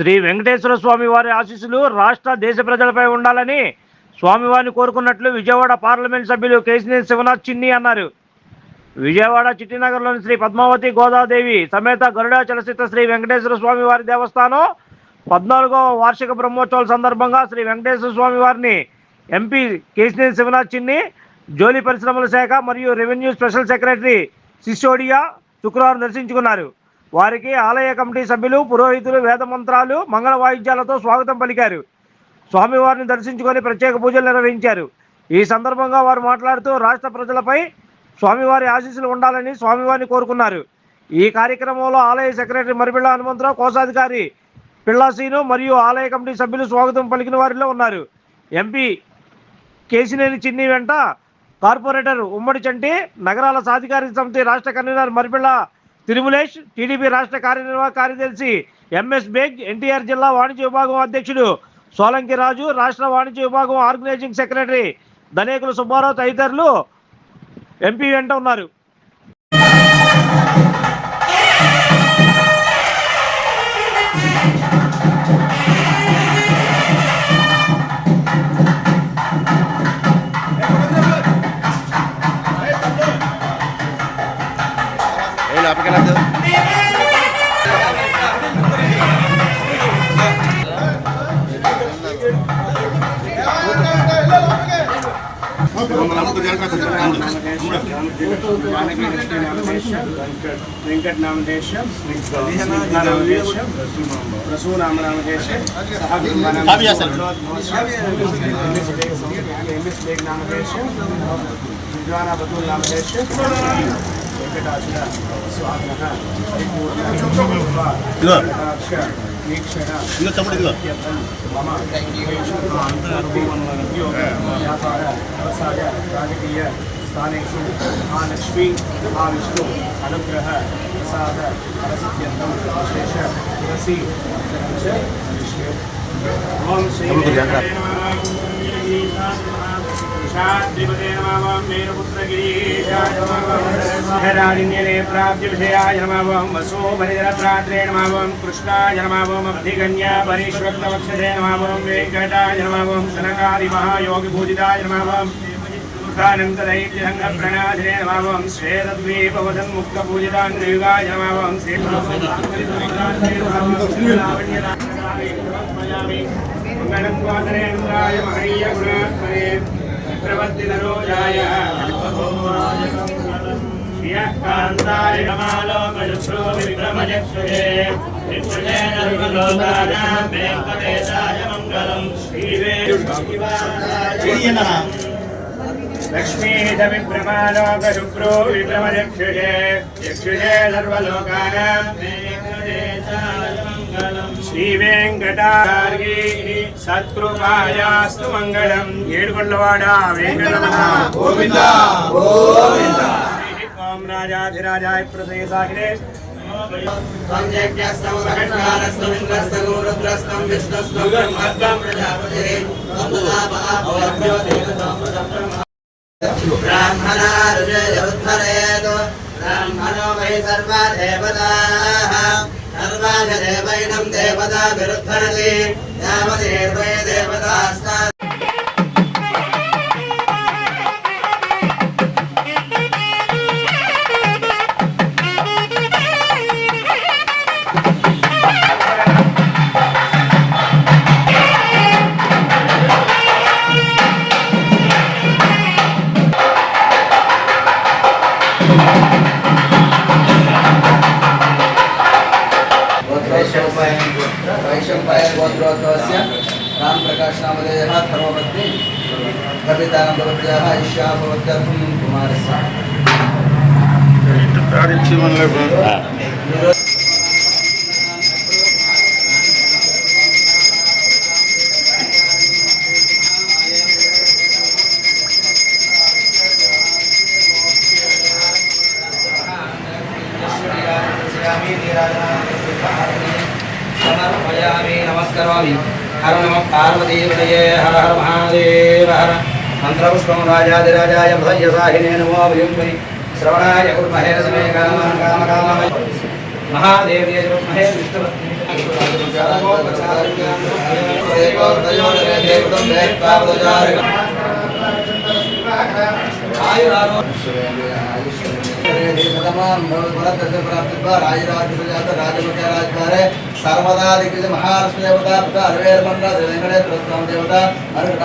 శ్రీ వెంకటేశ్వర స్వామి వారి ఆశీస్సులు రాష్ట్ర దేశ ప్రజలపై ఉండాలని స్వామివారిని కోరుకున్నట్లు విజయవాడ పార్లమెంట్ సభ్యులు కేసినేని శివనాథ్ చిన్ని అన్నారు. విజయవాడ చిట్టినగర్లోని శ్రీ పద్మావతి గోదాదేవి సమేత గరుడాచలస్థిత శ్రీ వెంకటేశ్వర స్వామి వారి దేవస్థానం పద్నాలుగవ వార్షిక బ్రహ్మోత్సవాల సందర్భంగా శ్రీ వెంకటేశ్వర స్వామి వారిని ఎంపీ కేసినేని శివనాథ్ చిన్ని జోలి పరిశ్రమల శాఖ మరియు రెవెన్యూ స్పెషల్ సెక్రటరీ సిసోడియా శుక్రవారం దర్శించుకున్నారు. వారికి ఆలయ కమిటీ సభ్యులు పురోహితులు వేద మంత్రాలు మంగళ వాయిద్యాలతో స్వాగతం పలికారు. స్వామివారిని దర్శించుకొని ప్రత్యేక పూజలు నిర్వహించారు. ఈ సందర్భంగా వారు మాట్లాడుతూ రాష్ట్ర ప్రజలపై స్వామివారి ఆశీస్సులు ఉండాలని స్వామివారిని కోరుకున్నారు. ఈ కార్యక్రమంలో ఆలయ సెక్రటరీ మరిపిళ్ళ హనుమంతరావు కోశాధికారి పిల్లాసీను మరియు ఆలయ కమిటీ సభ్యులు స్వాగతం పలికిన వారిలో ఉన్నారు. ఎంపీ కేసినేని చిన్ని వెంట కార్పొరేటర్ ఉమ్మడి చంటి నగరాల సాధికారిక సమితి రాష్ట్ర కన్వీనర్ మరిపిళ్ళ తిరుమలేష్ టీడీపీ రాష్ట్ర కార్యనిర్వాహక కార్యదర్శి ఎంఎస్ బేగ్ ఎన్టీఆర్ జిల్లా వాణిజ్య విభాగం అధ్యక్షుడు సోలంకి రాజు రాష్ట్ర వాణిజ్య విభాగం ఆర్గనైజింగ్ సెక్రటరీ ధనేకుల సుబ్బారావు తదితరులు ఎంపీ వెంట ఉన్నారు. వెంకట నామదేశం నామదేశం రసూ నామ నామదేశం ఎంఎస్ బేగ్ నామదేశం విద్వానా బతుల్ నామదేశం వెంకటాచల స్వామిన ఇదిగో వీక్షణ ఇదిగో తమ్ముడు వ్యాపార వ్యవసాయ రాజకీయ స్థానేషు ఆ లక్ష్మీ ఆ విష్ణు అనుగ్రహ ప్రసాద పరసిద్ధ్యంతం విశేష తులసి చ విష్ణు ఓం శ్రీ తమ్ముడు జాగ్రత్త. ప్రాప్తివిషయాయ నమావం వసో బలిరత్రాత్రే నమావం కృష్ణాయ నమావం అధిగణ్య పరిష్వక్తవక్షదే నమావం వెంకటాయ నమావం సనకాది మహాయోగి పూజితాయ నమావం ముఖానంతరైత్యంగ నమావం శ్వేతద్వీపవదన్ నమావం శ్రీ మంగళం మహనీయ గుణాత్మనే కాంతాయ కమాలోకయుక్తో విక్రమజక్షుషే విష్ణుజే సర్వలోకానాం వెంకటేశాయ మంగళం శ్రీవేంకటేశాయ లక్ష్మీధ విభ్రమాలోకశుక్రో విభ్రమచక్షుషే చక్షుషే సర్వలోకానాం శ్రీవేంకటార్గి సత్కృపాయాస్తు మంగళం. ఏడుకొండవాడ వెంకటరమణ. గోవింద గోవింద. राजाधिराजाय प्रदेशाग्रे त्वं ब्राह्मणो वै सर्वा देवताः देवता विरुद्धरति यावदेवै కుమారి మంత్రపుష్పం రాజాదిరాజాయ భయసాహినే నమో భయంకరి శ్రవణాయ కుర్మహే సమే కామ కామ కామ మహాదేవ్యే విష్ణుమహే సర్వదా మహాలక్ష్మి దేవత అరవేల్ మండల వెంకటేశ్వర స్వామి దేవత అరుణ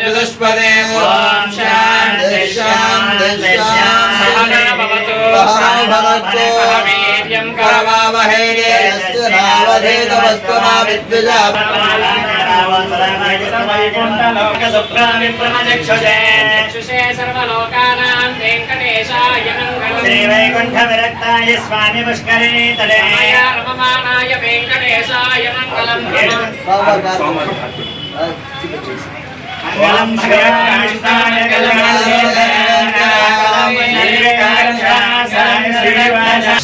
चतुष्पदे ओम शांति शांति शांति सहना भवतु सहना भवतु सहवीर्यं करो యస్య నావధేతమస్తు మా విద్విజా శ్రీవైకుంఠవిరక్తాయ స్వామి పుష్కరిణీ తడే రమయ రమమానాయ వెంకటేశాయ మంగళం మంగళం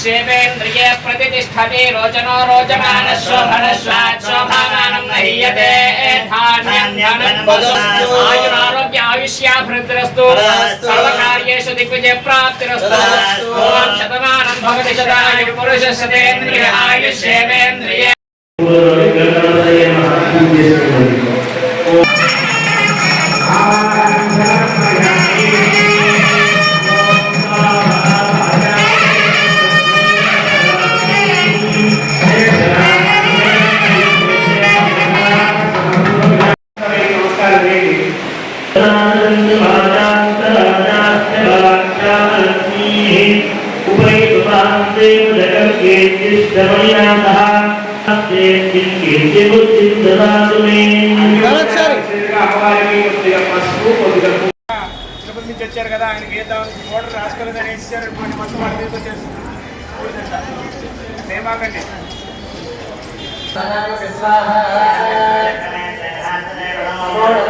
శివేంద్రియ ప్రతిష్టతి రోచనో రోచమాన శోభన శోభామానం నహ్యతే ధాన్యం ఆయురారోగ్య ఆయుష్యాభివృద్ధిరస్తు సర్వకార్యేషు దిగ్విజయ ప్రాప్తిరస్తు ఓం శతమానం భవతి శతాయు పురుష చేతిగా అమ్మవారికి కొద్దిగా పసుపు కొద్దిగా పు- తిరుపతి నుంచి వచ్చారు కదా ఆయనకి వేద్దాం ఓటర్ రాసుకోలేదు అని వేసారు కొన్ని మొత్తం వాళ్ళ మీద వచ్చేస్తుంది ఏమాకండి అమ్మవారి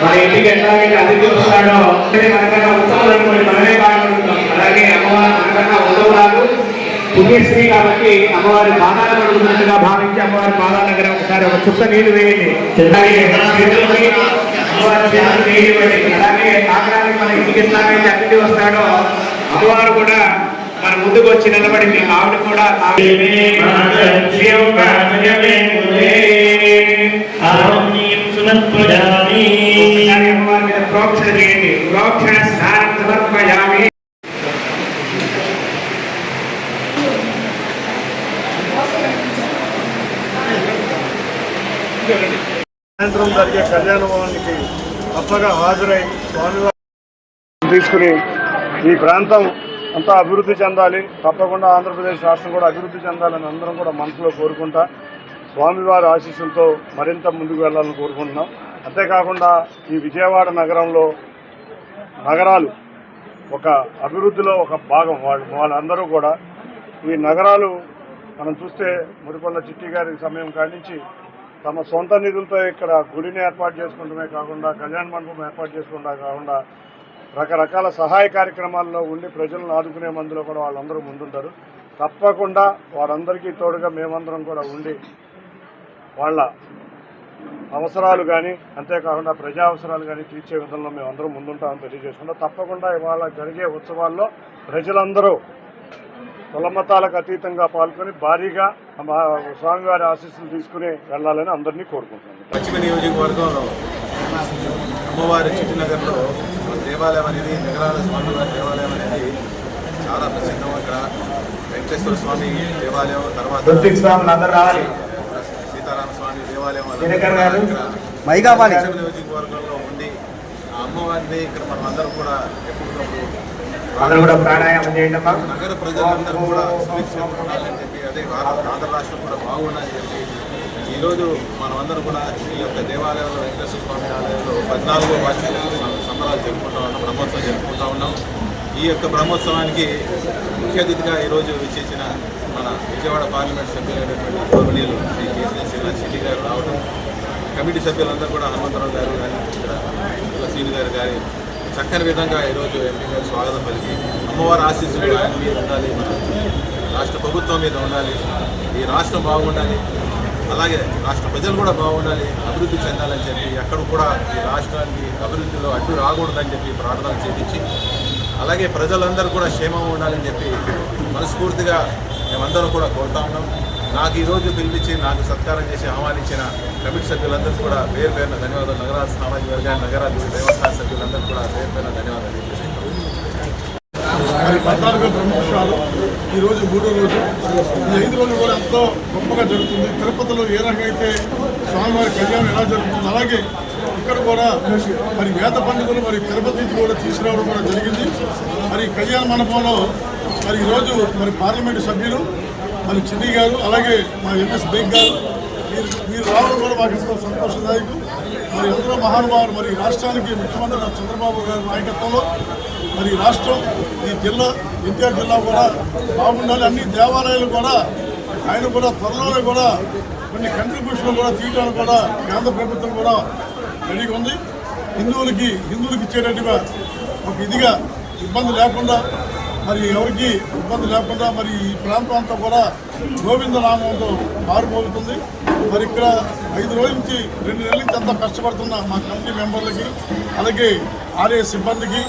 మన ఇంటికి ఎట్లాగైతే అతిథి వస్తాడో మనకన్నా ఉత్తములు అనుకోండి మనమే బాగుంటాం అలాగే అమ్మవారు మనకన్నా ఉత్తమురాలు పుణ్యశ్రీ కాబట్టి అమ్మవారి పాదాల పడుతున్నట్టుగా భావించి అమ్మవారి పాదాల దగ్గర ఒకసారి ఒక చుక్క నీళ్ళు వేయండి అలాగే చేతులకి అలాగే కాకడానికి మన ఇంటికి ఎట్లాగైతే అతిథి వస్తాడో అమ్మవారు కూడా మన ముందుకు వచ్చి నిలబడింది ఆవిడ కూడా ప్రోక్షణ చేయండి. ప్రోక్షణ సమర్పయామి. సాయంత్రం జరిగే కళ్యాణ భవన్కి తప్పగా హాజరై స్వామివారి తీసుకుని ఈ ప్రాంతం అంతా అభివృద్ధి చెందాలి. తప్పకుండా ఆంధ్రప్రదేశ్ రాష్ట్రం కూడా అభివృద్ధి చెందాలని అందరం కూడా మనసులో కోరుకుంటా. స్వామివారి ఆశీస్సులతో మరింత ముందుకు వెళ్ళాలని కోరుకుంటున్నాం. అంతేకాకుండా ఈ విజయవాడ నగరంలో నగరాలు ఒక అభివృద్ధిలో ఒక భాగం వాళ్ళు వాళ్ళందరూ కూడా ఈ నగరాలు మనం చూస్తే మురికొండ చిట్టి గారి సమయం కానించి తమ సొంత నిధులతో ఇక్కడ గుడిని ఏర్పాటు చేసుకుంటమే కాకుండా కళ్యాణ మండపం ఏర్పాటు చేసుకుంటా కాకుండా రకరకాల సహాయ కార్యక్రమాల్లో ఉండి ప్రజలను ఆదుకునే మందులో కూడా వాళ్ళందరూ ముందుంటారు. తప్పకుండా వారందరికీ తోడుగా మేమందరం కూడా ఉండి వాళ్ళ అవసరాలు కానీ అంతేకాకుండా ప్రజా అవసరాలు కానీ తీర్చే విధంలో మేము అందరం ముందుంటామని తెలియజేసుకుంటాం. తప్పకుండా ఇవాళ జరిగే ఉత్సవాల్లో ప్రజలందరూ కులమతాలకు అతీతంగా పాల్గొని భారీగా మా స్వామివారి ఆశీస్సులు తీసుకుని వెళ్ళాలని అందరినీ కోరుకుంటున్నాను. పశ్చిమ నియోజకవర్గంలో అమ్మవారి చిట్టినగర్లో దేవాలయం అనేది నగరాల స్వామివారి దేవాలయం అనేది చాలా ప్రసిద్ధం ఇక్కడ వెంకటేశ్వర స్వామి దేవాలయం తర్వాత రుత్విక్ స్వామి అందరూ రావాలి. సీతారామ స్వామి దేవాలయం నియోజకవర్గంలో ఉండి ఆ అమ్మవారిని ఇక్కడ మనం అందరం కూడా ఎప్పటికప్పుడు అందరూ కూడా ప్రాణాయామం చేయండి నగర ప్రజలందరూ కూడా సుభిక్షంగా ఉండాలని చెప్పి అదే భారత ఆంధ్ర రాష్ట్రం కూడా బాగుండాలని చెప్పి ఈరోజు మనమందరం కూడా ఈ యొక్క దేవాలయంలో వెంకటేశ్వర స్వామి ఆలయంలో పద్నాలుగో వార్షిక సంవత్సరాలు జరుపుకుంటా ఉన్నాం బ్రహ్మోత్సవం జరుపుకుంటా ఉన్నాం. ఈ యొక్క బ్రహ్మోత్సవానికి ముఖ్య అతిథిగా ఈరోజు విచ్చేసిన మన విజయవాడ పార్లమెంట్ సభ్యులైనటువంటి గౌరవనీయులు శ్రీ కేసీఆర్ శ్రీనివాస్ రెడ్డి గారు రావడం కమిటీ సభ్యులందరూ కూడా హనుమంతరావు గారు కానీ ఇక్కడ సీని గారు కానీ చక్కని విధంగా ఈరోజు ఎంపీ గారు స్వాగతం పలికి అమ్మవారి ఆశీస్సులు ఆయన మీద ఉండాలి రాష్ట్ర ప్రభుత్వం మీద ఉండాలి ఈ రాష్ట్రం బాగుండాలి అలాగే రాష్ట్ర ప్రజలు కూడా బాగుండాలి అభివృద్ధి చెందాలని చెప్పి ఎక్కడ కూడా ఈ రాష్ట్రానికి అభివృద్ధిలో అడ్డు రాకూడదని చెప్పి ప్రార్థన చేయించి అలాగే ప్రజలందరూ కూడా క్షేమం ఉండాలని చెప్పి మనస్ఫూర్తిగా మేమందరం కూడా కోరుతా ఉన్నాం. నాకు ఈరోజు పిలిపించి నాకు సత్కారం చేసి ఆహ్వానించిన కమిటీ సభ్యులందరూ కూడా పేరు పేరున ధన్యవాదాలు. నగరాల సామాజిక వర్గాన్ని నగరాలు దేవస్థాన సభ్యులందరూ కూడా పేరు పేరున ధన్యవాదాలు తెలియజేస్తున్నాను మరి బ్రహ్మోత్సవాలు ఈరోజు మూడో రోజు. ఈ ఐదు రోజులు కూడా ఎంతో గొప్పగా జరుగుతుంది. తిరుపతిలో ఏ రకంగా అయితే స్వామివారి కళ్యాణం ఎలా జరుగుతుంది అలాగే ఇక్కడ కూడా మరి వేద పండుగలు మరి తిరుపతి కూడా తీసుకురావడం కూడా జరిగింది. మరి కళ్యాణ మండపంలో మరి ఈరోజు మరి పార్లమెంటు సభ్యులు మరి చిన్ని గారు అలాగే మా ఎంఎస్ బేగ్ గారు మీరు మీరు రావడం కూడా మాకు ఎంతో సంతోషదాయకం. మరి ఎందరో మహానుభావులు మరి రాష్ట్రానికి ముఖ్యమంత్రి చంద్రబాబు గారి నాయకత్వంలో మరి రాష్ట్రం ఈ జిల్లా ఎన్టీఆర్ జిల్లా కూడా బాగుండాలి. అన్ని దేవాలయాలు కూడా ఆయన కూడా త్వరలోనే కూడా కొన్ని కంట్రిబ్యూషన్లు కూడా తీయడానికి కూడా కేంద్ర ప్రభుత్వం కూడా రెడీగా ఉంది. హిందువులకి హిందువులకి ఇచ్చేటట్టుగా ఒక ఇదిగా ఇబ్బంది లేకుండా మరి ఎవరికి ఇబ్బంది లేకుండా మరి ఈ ప్రాంతం అంతా కూడా గోవింద నామంతో మారిపోతుంది మరి ఇక్కడ ఐదు రోజుల నుంచి రెండు నెలల నుంచి అంతా కష్టపడుతున్న మా కమిటీ మెంబర్లకి అలాగే ఆలయ సిబ్బందికి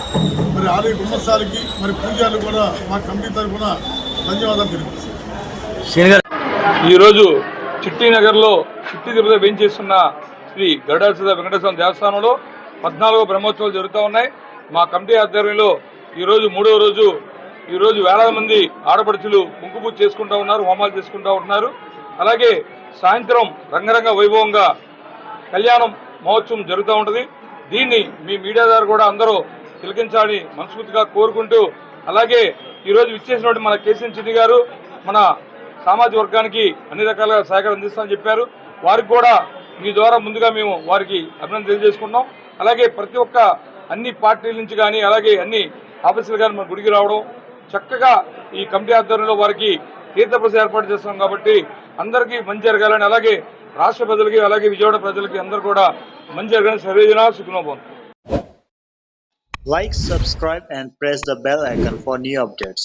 మరి ఆలయ గుమ్మసాలకి మరి పూజారులు కూడా మా కమిటీ తరఫున ధన్యవాదాలు తెలియజేస్తాను ఈరోజు చిట్టి నగర్లో చిట్టి తిరుపతి వేయించేస్తున్న శ్రీ గరుడాసుద వెంకటేశ్వర దేవస్థానంలో పద్నాలుగో బ్రహ్మోత్సవాలు జరుగుతూ ఉన్నాయి. మా కమిటీ ఆధ్వర్యంలో ఈరోజు మూడవ రోజు ఈరోజు వేలాది మంది ఆడపడుచులు కుంకు చేసుకుంటూ ఉన్నారు హోమాలు చేసుకుంటూ ఉంటున్నారు. అలాగే సాయంత్రం రంగరంగ వైభవంగా కళ్యాణం మహోత్సవం జరుగుతూ ఉంటుంది. దీన్ని మీ మీడియా ద్వారా కూడా అందరూ తిలకించాలని మనస్ఫూర్తిగా కోరుకుంటూ అలాగే ఈరోజు విచ్చేసినటువంటి మన కేసీఎన్ చిన్ని గారు మన సామాజిక వర్గానికి అన్ని రకాలుగా సహకారం అందిస్తామని చెప్పారు. వారికి కూడా మీ ద్వారా ముందుగా మేము వారికి అభినందన తెలియజేసుకుంటాం అలాగే ప్రతి ఒక్క అన్ని పార్టీల నుంచి కానీ అలాగే అన్ని ఆఫీసులు కానీ మన గుడికి రావడం చక్కగా ఈ కమిటీ ఆధ్వర్యంలో వారికి తీర్థప్రస ఏర్పాటు చేస్తున్నాం కాబట్టి అందరికీ మంచి జరగాలని అలాగే రాష్ట్ర ప్రజలకి అలాగే విజయవాడ ప్రజలకి అందరూ కూడా మంచి జరగాలని సర్వేజన సుఖనోభం Like, subscribe, and press the bell icon for new updates.